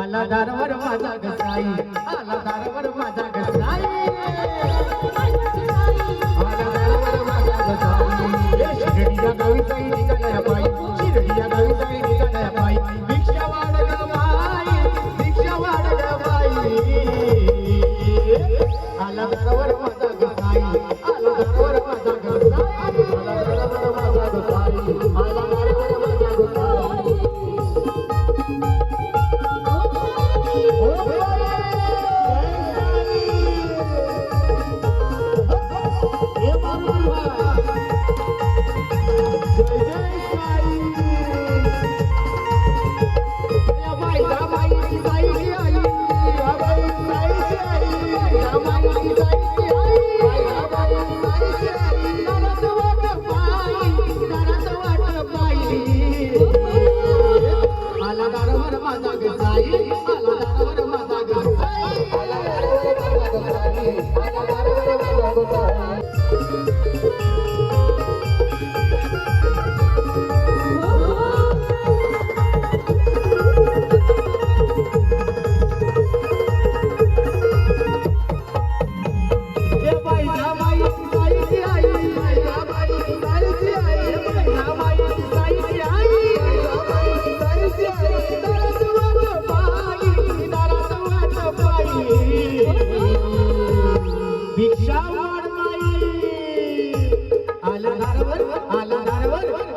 आला दारवर माझा गसाई आला दारवर माझा गसाई आला दारवर माझा गसाई ए गावी जाई निघाल्या गावी जाई निघाल्या भिक्षा वाढ ग भिक्षा वाढ ग आला दारवर मला दानवर माझा ग जाई मला दानवर माझा ग मला दानवर माझा ग जाई मला दानवर माझा ग आला दारवर